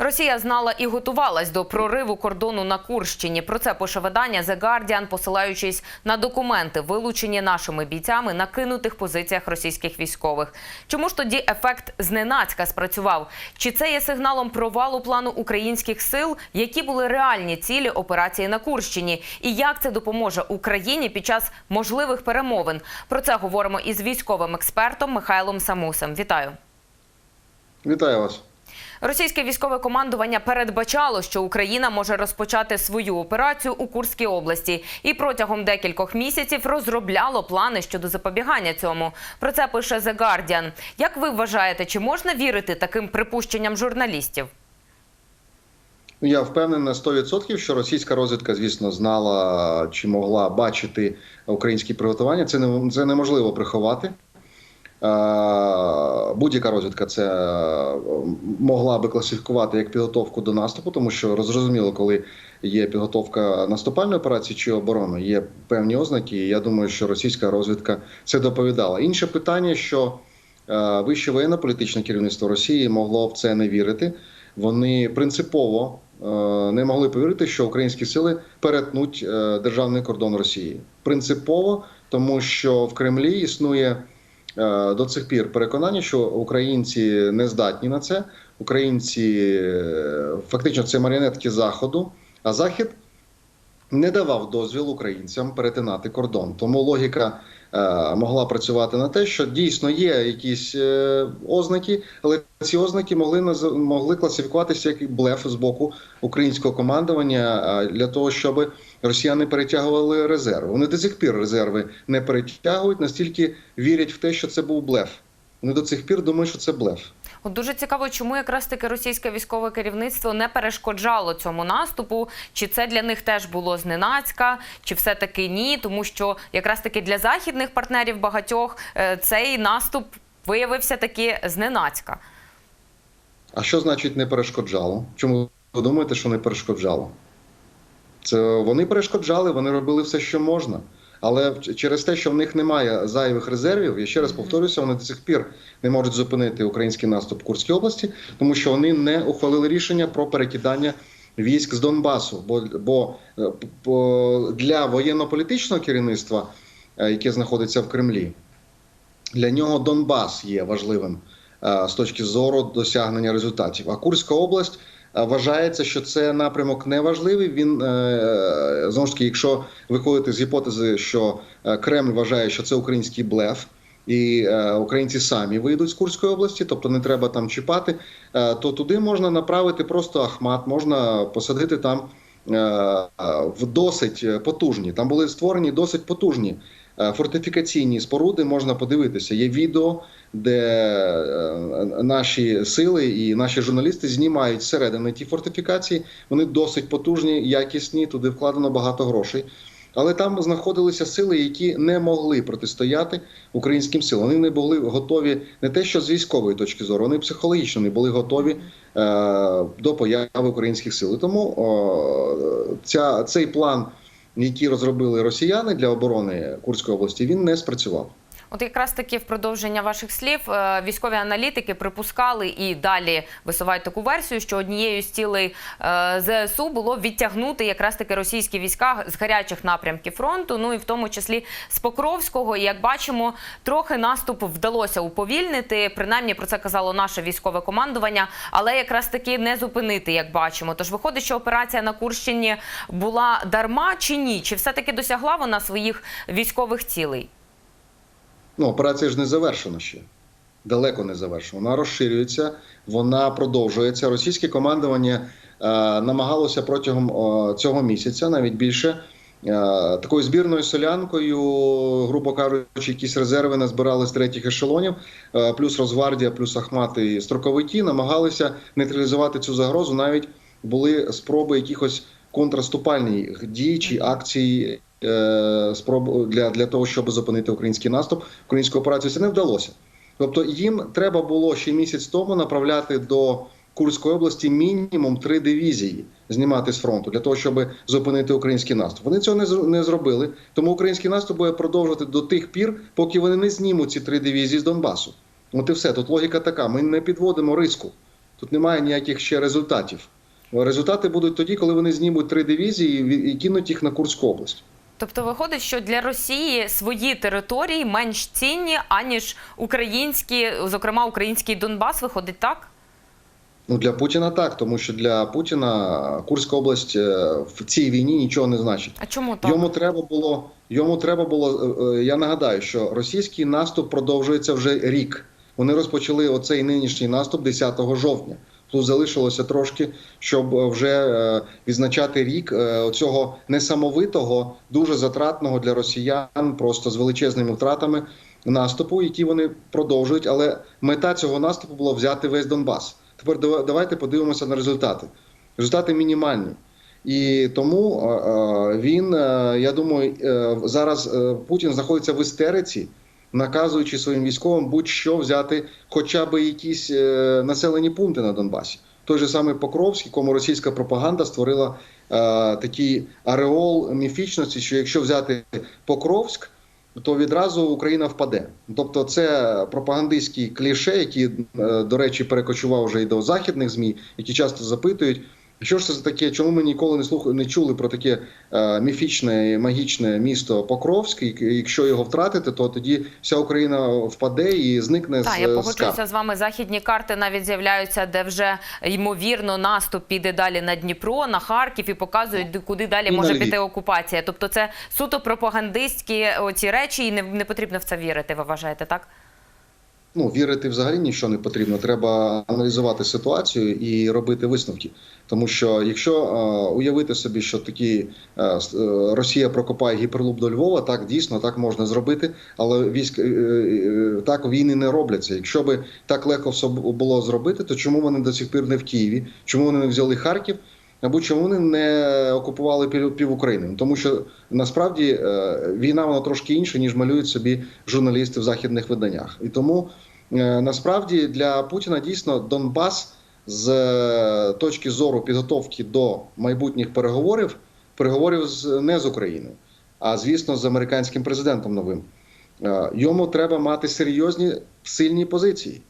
Росія знала і готувалась до прориву кордону на Курщині. Про це пише видання The Guardian, посилаючись на документи, вилучені нашими бійцями на кинутих позиціях російських військових. Чому ж тоді ефект зненацька спрацював? Чи це є сигналом провалу плану українських сил? Які були реальні цілі операції на Курщині? І як це допоможе Україні під час можливих перемовин? Про це говоримо із військовим експертом Михайлом Самусем. Вітаю. Вітаю вас. Російське військове командування передбачало, що Україна може розпочати свою операцію у Курській області, і протягом декількох місяців розробляло плани щодо запобігання цьому. Про це пише The Guardian. Як ви вважаєте, чи можна вірити таким припущенням журналістів? Ну, Я впевнений на 100%, що російська розвідка, звісно, знала чи могла бачити українські приготування. Це не це неможливо приховати. Е, Будь-яка розвідка це е, могла би класифікувати як підготовку до наступу, тому що зрозуміло, коли є підготовка наступальної операції чи оборони, є певні ознаки. і Я думаю, що російська розвідка це доповідала. Інше питання, що е, вище воєнно-політичне керівництво Росії могло в це не вірити. Вони принципово не могли повірити, що українські сили перетнуть державний кордон Росії. Принципово, тому що в Кремлі існує до цих пір переконання, що українці не здатні на це. Українці е, фактично це маріонетки заходу, а захід не давав дозвіл українцям перетинати кордон. Тому логіка е, могла працювати на те, що дійсно є якісь е, ознаки, але ці ознаки могли могли класифікуватися як блеф з боку українського командування е, для того, щоб росіяни перетягували резерви. Вони до цих пір резерви не перетягують, настільки вірять в те, що це був блеф. Вони до цих пір думають, що це блеф. От дуже цікаво, чому якраз таки російське військове керівництво не перешкоджало цьому наступу. Чи це для них теж було зненацька, чи все таки ні? Тому що якраз таки для західних партнерів багатьох е, цей наступ виявився таки зненацька. А що значить не перешкоджало? Чому ви думаєте, що не перешкоджало? Це вони перешкоджали, вони робили все, що можна. Але через те, що в них немає зайвих резервів, я ще раз повторюся, вони до сих пір не можуть зупинити український наступ в Курській області, тому що вони не ухвалили рішення про перекидання військ з Донбасу. Бо, бо е, для воєнно-політичного керівництва, е, яке знаходиться в Кремлі, для нього Донбас є важливим е, з точки зору досягнення результатів. А Курська область вважається, що це напрямок неважливий. Він е, знову ж таки, якщо виходити з гіпотези, що е, Кремль вважає, що це український блеф. І е, українці самі вийдуть з Курської області, тобто не треба там чіпати. Е, то туди можна направити просто Ахмат, можна посадити там е, е, в досить потужні. Там були створені досить потужні фортифікаційні споруди. Можна подивитися. Є відео, де е, наші сили і наші журналісти знімають зсередини ті фортифікації. Вони досить потужні, якісні. Туди вкладено багато грошей. Але там знаходилися сили, які не могли протистояти українським силам. Вони не були готові не те, що з військової точки зору, вони психологічно не були готові е, до появи українських сил. І Тому о, ця, цей план, який розробили росіяни для оборони Курської області, він не спрацював. От якраз таки в продовження ваших слів е, військові аналітики припускали і далі висувають таку версію, що однією з цілей е, ЗСУ було відтягнути якраз таки російські війська з гарячих напрямків фронту, ну і в тому числі з Покровського. І як бачимо, трохи наступ вдалося уповільнити. Принаймні про це казало наше військове командування, але якраз таки не зупинити, як бачимо. Тож виходить, що операція на Курщині була дарма чи ні? Чи все таки досягла вона своїх військових цілей? Ну, операція ж не завершена ще. Далеко не завершена. Вона розширюється, вона продовжується. Російське командування е, намагалося протягом е, цього місяця, навіть більше, е, такою збірною солянкою, грубо кажучи, якісь резерви назбирали з третіх ешелонів, е, плюс Росгвардія, плюс Ахмат і строковики намагалися нейтралізувати цю загрозу. Навіть були спроби якихось контраступальних дій чи акцій спроб для, для того, щоб зупинити український наступ, українську операцію. Це не вдалося. Тобто їм треба було ще місяць тому направляти до Курської області мінімум три дивізії знімати з фронту для того, щоб зупинити український наступ. Вони цього не не зробили. Тому український наступ буде продовжувати до тих пір, поки вони не знімуть ці три дивізії з Донбасу. От і все. Тут логіка така: ми не підводимо риску. Тут немає ніяких ще результатів. Результати будуть тоді, коли вони знімуть три дивізії і кинуть їх на Курську область. Тобто виходить, що для Росії свої території менш цінні, аніж українські, зокрема український Донбас, виходить так? Ну для Путіна так, тому що для Путіна Курська область е, в цій війні нічого не значить. А чому так? Йому треба було. Йому треба було. е, е, Я нагадаю, що російський наступ продовжується вже рік. Вони розпочали оцей нинішній наступ 10 жовтня. Тут залишилося трошки, щоб е, вже е, відзначати рік е, цього несамовитого, дуже затратного для росіян, просто з величезними втратами наступу, які вони продовжують. Але мета цього наступу була взяти весь Донбас. Тепер давайте подивимося на результати. Результати мінімальні. І тому він, я думаю, зараз Путін знаходиться в істериці, наказуючи своїм військовим будь-що взяти, хоча б якісь е, населені пункти на Донбасі. Той же самий Покровськ, якому російська пропаганда створила е, такий ареол міфічності, що якщо взяти Покровськ, то відразу Україна впаде. Тобто, це пропагандистські кліше, які, е, до речі, перекочував вже і до західних змі, які часто запитують. Що ж це за таке? Чому ми ніколи не слух... не чули про таке е, міфічне і магічне місто Покровськ? І Якщо його втратити, то тоді вся Україна впаде і зникне Так, з я погоджуюся з вами. Західні карти навіть з'являються, де вже ймовірно наступ піде далі на Дніпро, на Харків і показують, куди далі І може піти окупація. Тобто, це суто пропагандистські оці речі, і не, не потрібно в це вірити. Ви вважаєте, так? Ну вірити взагалі нічого не потрібно. Треба аналізувати ситуацію і робити висновки. Тому що якщо е, уявити собі, що такі е, е, Росія прокопає гіперлуп до Львова, так дійсно так можна зробити, але військ е, е, так війни не робляться. Якщо би так легко все було зробити, то чому вони до сих пір не в Києві? Чому вони не взяли Харків? Або чому вони не окупували пів, України? Тому що насправді е, війна вона трошки інша, ніж малюють собі журналісти в західних виданнях. І тому е, насправді для Путіна дійсно Донбас з е, точки зору підготовки до майбутніх переговорів, переговорів з не з Україною, а звісно з американським президентом новим. Йому треба мати серйозні сильні позиції.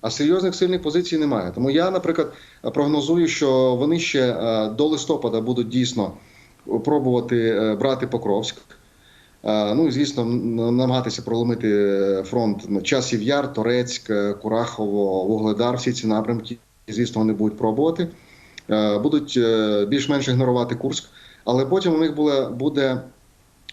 А серйозних сильних позицій немає. Тому я, наприклад, прогнозую, що вони ще е, до листопада будуть дійсно пробувати е, брати Покровськ. Е, Ну і звісно, намагатися проломити фронт ну, часів Яр, Торецьк, Курахово, Вугледар. Всі ці напрямки, звісно, вони будуть пробувати. Будуть більш-менш ігнорувати Курськ, але потім у них буде, буде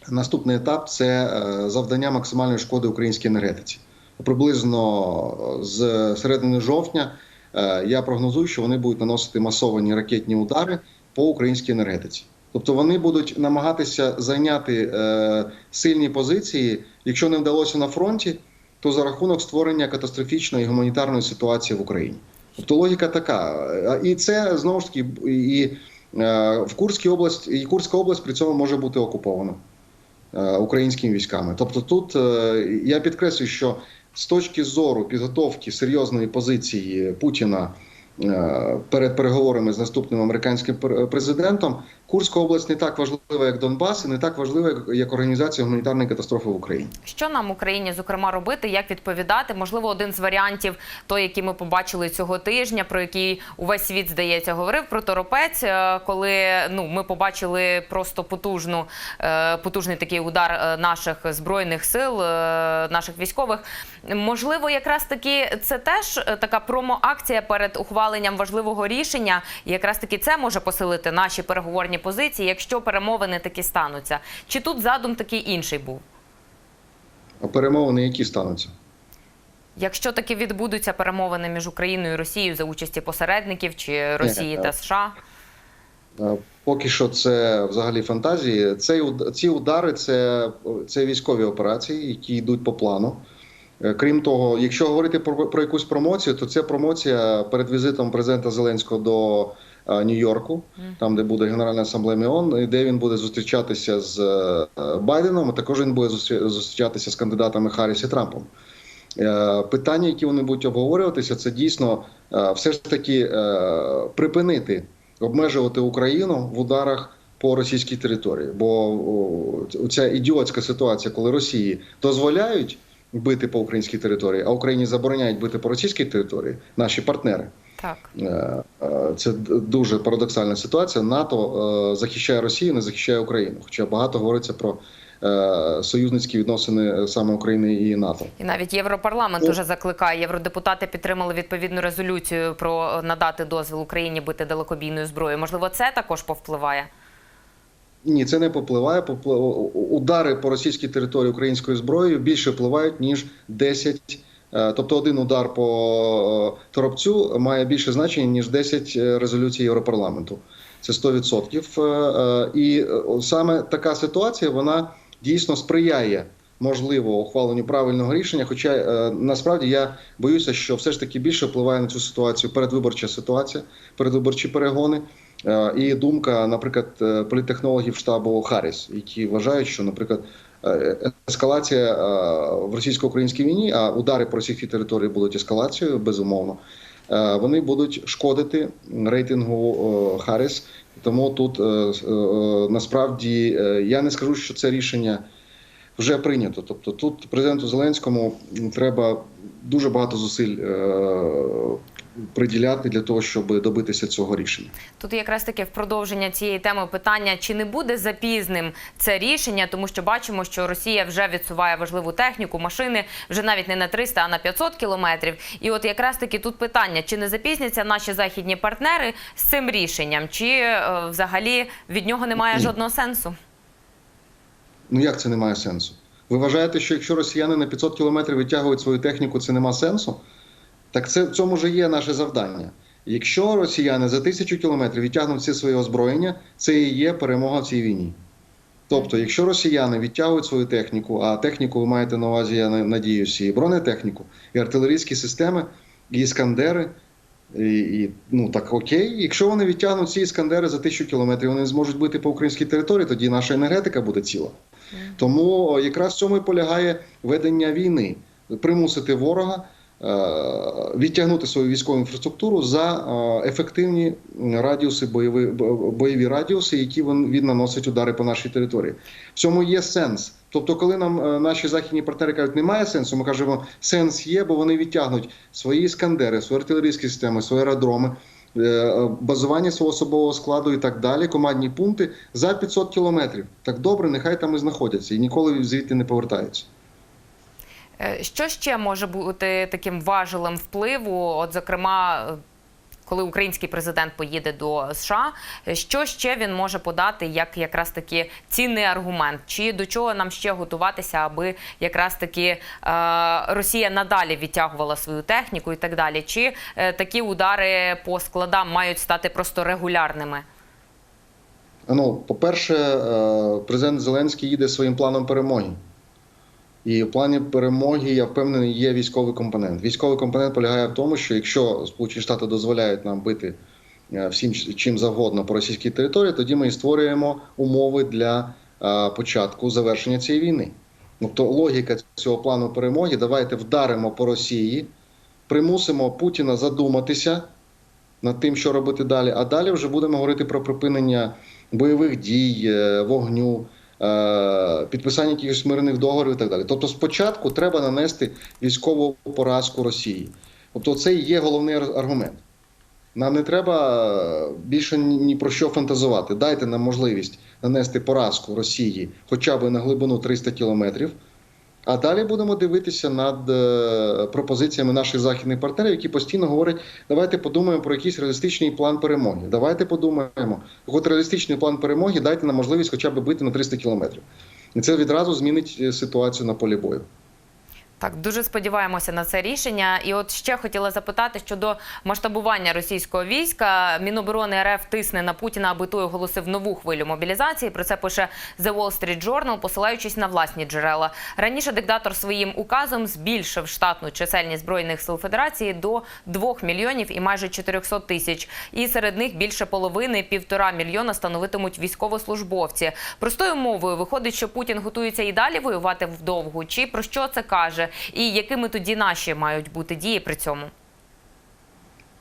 наступний етап це завдання максимальної шкоди українській енергетиці. Приблизно з середини жовтня е, я прогнозую, що вони будуть наносити масовані ракетні удари по українській енергетиці. Тобто вони будуть намагатися зайняти е, сильні позиції. Якщо не вдалося на фронті, то за рахунок створення катастрофічної гуманітарної ситуації в Україні. Тобто логіка така. Е, І це знову ж таки і е, в Курській області, і Курська область при цьому може бути окупована е, українськими військами. Тобто, тут е, я підкреслюю, що з точки зору підготовки серйозної позиції Путіна е, перед переговорами з наступним американським пр- президентом, Курська область не так важлива, як Донбас, і не так важлива, як- організація гуманітарної катастрофи в Україні. Що нам Україні зокрема робити, як відповідати? Можливо, один з варіантів, той, який ми побачили цього тижня, про який увесь світ здається говорив про торопець, е, коли ну ми побачили просто потужну е, потужний такий удар е, наших збройних сил, наших військових. Можливо, якраз таки це теж така промо-акція перед ухваленням важливого рішення. І якраз таки це може посилити наші переговорні позиції, якщо перемовини таки стануться. Чи тут задум такий інший був? А перемовини, які стануться? Якщо таки відбудуться перемовини між Україною і Росією за участі посередників чи Росії Ні, та США, Поки що це взагалі фантазії. Цей ці удари це, це військові операції, які йдуть по плану. Е, Крім того, якщо говорити про, про якусь промоцію, то це промоція перед візитом президента Зеленського до Нью-Йорку, там де буде Генеральна асамблея МІОН, і де він буде зустрічатися з е, Байденом. а Також він буде зустрічатися з кандидатами Харріс і Трампом. Е, Питання, які вони будуть обговорюватися, це дійсно е, все ж таки е, припинити обмежувати Україну в ударах по російській території. Бо ця ідіотська ситуація, коли Росії дозволяють бити по українській території, а Україні забороняють бити по російській території, наші партнери. Так. Е, е, Це дуже парадоксальна ситуація. НАТО е, захищає Росію, не захищає Україну. Хоча багато говориться про союзницькі відносини саме України і НАТО. І навіть Європарламент Ну. уже закликає. Євродепутати підтримали відповідну резолюцію про надати дозвіл Україні бити далекобійною зброєю. Можливо, це також повпливає. Ні, це не попливає. Попли- Удари по російській території українською зброєю більше впливають ніж 10 е, Тобто один удар по е, торопцю має більше значення ніж 10 резолюцій Європарламенту. Це 100%. Е, е, І е, саме така ситуація вона дійсно сприяє можливо ухваленню правильного рішення. Хоча е, насправді я боюся, що все ж таки більше впливає на цю ситуацію передвиборча ситуація, передвиборчі перегони. Е, І думка, наприклад, е, політтехнологів штабу Харріс, які вважають, що, наприклад, е, ескалація е, в російсько-українській війні, а удари по російській території будуть ескалацією, безумовно. е, Вони будуть шкодити рейтингу е, Харріс. Тому тут е, е, насправді е, я не скажу, що це рішення вже прийнято. Тобто, тут президенту Зеленському треба дуже багато зусиль е, приділяти для того, щоб добитися цього рішення. Тут якраз таки в продовження цієї теми питання, чи не буде запізним це рішення, тому що бачимо, що Росія вже відсуває важливу техніку, машини вже навіть не на 300, а на 500 кілометрів. І от якраз таки тут питання, чи не запізняться наші західні партнери з цим рішенням, чи е, взагалі від нього немає жодного сенсу? Ну як це не має сенсу? Ви вважаєте, що якщо росіяни на 500 кілометрів витягують свою техніку, це нема сенсу? Так це в цьому ж є наше завдання. Якщо росіяни за тисячу кілометрів відтягнуть всі своє озброєння, це і є перемога в цій війні. Тобто, якщо росіяни відтягують свою техніку, а техніку ви маєте на увазі, я надіюся, і бронетехніку, і артилерійські системи, і іскандери, і, і ну так окей. Якщо вони відтягнуть ці іскандери за тисячу кілометрів, вони зможуть бити по українській території, тоді наша енергетика буде ціла. Тому якраз в цьому і полягає ведення війни, примусити ворога відтягнути свою військову інфраструктуру за е, ефективні радіуси, бойові, бойові радіуси, які він, наносить удари по нашій території. В цьому є сенс. Тобто, коли нам е, наші західні партнери кажуть, немає сенсу, ми кажемо, сенс є, бо вони відтягнуть свої іскандери, свої артилерійські системи, свої аеродроми. е, Базування свого особового складу і так далі, командні пункти за 500 кілометрів. Так добре, нехай там і знаходяться і ніколи звідти не повертаються. Е, Що ще може бути таким важелем впливу? От, зокрема, коли український президент поїде до США, що ще він може подати як якраз таки цінний аргумент? Чи до чого нам ще готуватися, аби якраз таки е, Росія надалі відтягувала свою техніку і так далі? Чи е, такі удари по складам мають стати просто регулярними? Ну, по-перше, е, президент Зеленський їде своїм планом перемоги. І в плані перемоги, я впевнений, є військовий компонент. Військовий компонент полягає в тому, що якщо Сполучені Штати дозволяють нам бити е, всім чим завгодно по російській території, тоді ми і створюємо умови для е, початку завершення цієї війни. Тобто логіка цього плану перемоги: давайте вдаримо по Росії, примусимо Путіна задуматися над тим, що робити далі. А далі вже будемо говорити про припинення бойових дій, е, вогню, підписання якихось мирних договорів і так далі. Тобто, спочатку треба нанести військову поразку Росії. Тобто, це і є головний аргумент. Нам не треба е, більше ні про що фантазувати. Дайте нам можливість нанести поразку Росії хоча б на глибину 300 кілометрів. А далі будемо дивитися над е, пропозиціями наших західних партнерів, які постійно говорять: давайте подумаємо про якийсь реалістичний план перемоги. Давайте подумаємо. От реалістичний план перемоги дайте нам можливість хоча б бити на 300 кілометрів. І це відразу змінить е, ситуацію на полі бою. Так, дуже сподіваємося на це рішення. І от ще хотіла запитати щодо масштабування російського війська. Міноборони РФ тисне на Путіна, аби той оголосив нову хвилю мобілізації. Про це пише The Wall Street Journal, посилаючись на власні джерела. Раніше диктатор своїм указом збільшив штатну чисельність збройних сил Федерації до 2 мільйонів і майже 400 тисяч. І серед них більше половини півтора мільйона становитимуть військовослужбовці. Простою мовою виходить, що Путін готується і далі воювати вдовгу. Чи про що це каже? І якими тоді наші мають бути дії при цьому?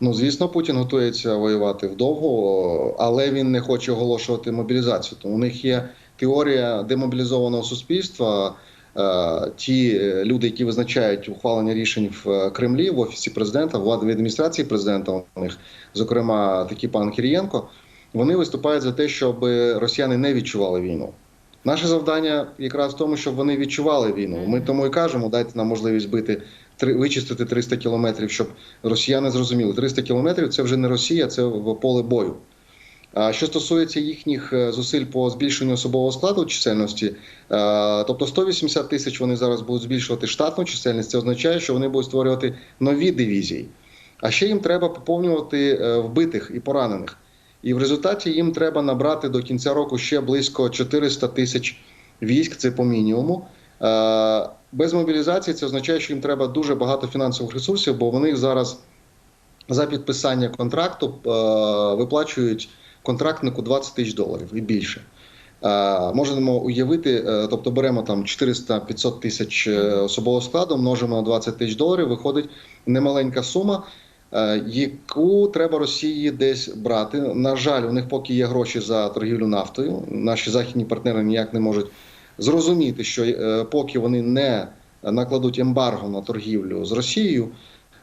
Ну, звісно, Путін готується воювати вдовго, але він не хоче оголошувати мобілізацію. Тому у них є теорія демобілізованого суспільства. е, ті е, люди, які визначають ухвалення рішень в е, Кремлі, в офісі президента, в владовій адміністрації президента у них, зокрема, такий пан Кирієнко, вони виступають за те, щоб росіяни не відчували війну. Наше завдання якраз в тому, щоб вони відчували війну. Ми тому і кажемо, дайте нам можливість бити вичистити 300 кілометрів, щоб росіяни зрозуміли. 300 кілометрів це вже не Росія, це поле бою. А що стосується їхніх е, зусиль по збільшенню особового складу чисельності, е, тобто 180 тисяч вони зараз будуть збільшувати штатну чисельність, це означає, що вони будуть створювати нові дивізії. А ще їм треба поповнювати е, вбитих і поранених. І в результаті їм треба набрати до кінця року ще близько 400 тисяч військ, це по мінімуму. Е, Без мобілізації це означає, що їм треба дуже багато фінансових ресурсів, бо вони зараз за підписання контракту е, виплачують контрактнику 20 тисяч доларів і більше. Е, Можемо уявити, тобто беремо там 400-500 тисяч особового складу, множимо на 20 тисяч доларів, виходить немаленька сума, яку треба Росії десь брати. На жаль, у них поки є гроші за торгівлю нафтою. Наші західні партнери ніяк не можуть зрозуміти, що е, поки вони не накладуть ембарго на торгівлю з Росією,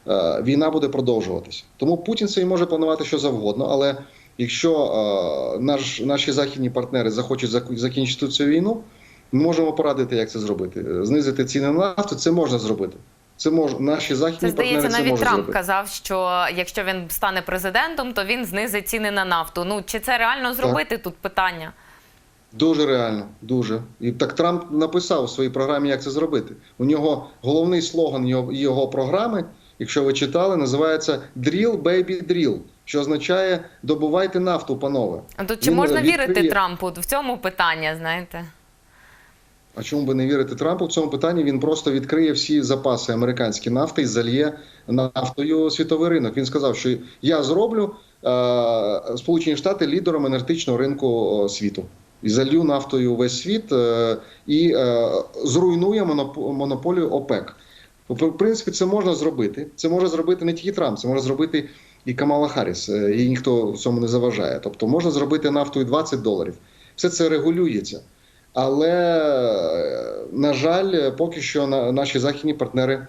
е, війна буде продовжуватися. Тому Путін собі може планувати що завгодно, але якщо е, наш, наші західні партнери захочуть зак- закінчити цю війну, ми можемо порадити, як це зробити. Е, Знизити ціни на нафту, це можна зробити. Це мож, наші західні Це здається, партнери це навіть можуть Трамп зробити. казав, що якщо він стане президентом, то він знизить ціни на нафту. Ну чи це реально зробити? Тут питання. Дуже реально, дуже. І так Трамп написав у своїй програмі, як це зробити. У нього головний слоган його, його програми, якщо ви читали, називається Drill, baby, drill, що означає добувайте нафту, панове. А тут чи Він можна відкриє- вірити Трампу в цьому питання? Знаєте? А чому би не вірити Трампу в цьому питанні? Він просто відкриє всі запаси американської нафти і зальє нафтою світовий ринок. Він сказав, що я зроблю е, Сполучені Штати лідером енергетичного ринку світу. І залью нафтою весь світ е, і е, зруйнує моноп- монополію ОПЕК. В принципі, це можна зробити. Це може зробити не тільки Трамп, це може зробити і Камала Харріс. е, І ніхто в цьому не заважає. Тобто можна зробити нафтою 20 доларів. Все це регулюється. Але, е, на жаль, поки що наші західні партнери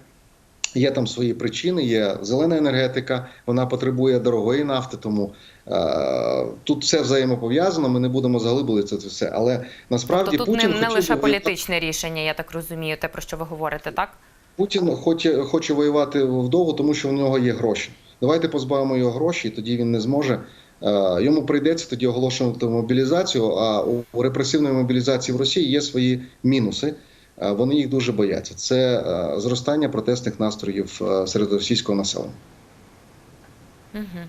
є там свої причини. Є зелена енергетика, вона потребує дорогої нафти, тому е, тут все взаємопов'язано. Ми не будемо заглиблюватися в це все. Але насправді Тобто тут не, Путін не хотів лише політичне рішення, я так розумію, те про що ви говорите, так? Путін хоче, хоче воювати вдовго, тому що у нього є гроші. Давайте позбавимо його гроші, і тоді він не зможе. Е, Йому прийдеться тоді оголошувати мобілізацію. А у репресивної мобілізації в Росії є свої мінуси. Е, Вони їх дуже бояться. Це е, зростання протестних настроїв серед російського населення. Угу.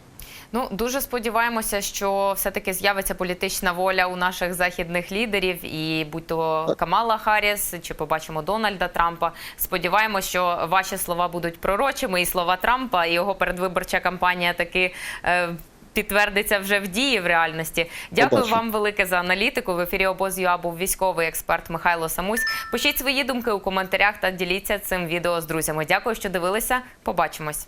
Ну дуже сподіваємося, що все-таки з'явиться політична воля у наших західних лідерів, і будь то Камала Харріс, чи побачимо Дональда Трампа. Сподіваємося, що ваші слова будуть пророчими, і слова Трампа, і його передвиборча кампанія таки. Е, Підтвердиться вже в дії в реальності. Дякую вам велике за аналітику. В ефірі обоз.ЮА був військовий експерт Михайло Самусь. Пишіть свої думки у коментарях та діліться цим відео з друзями. Дякую, що дивилися. Побачимось.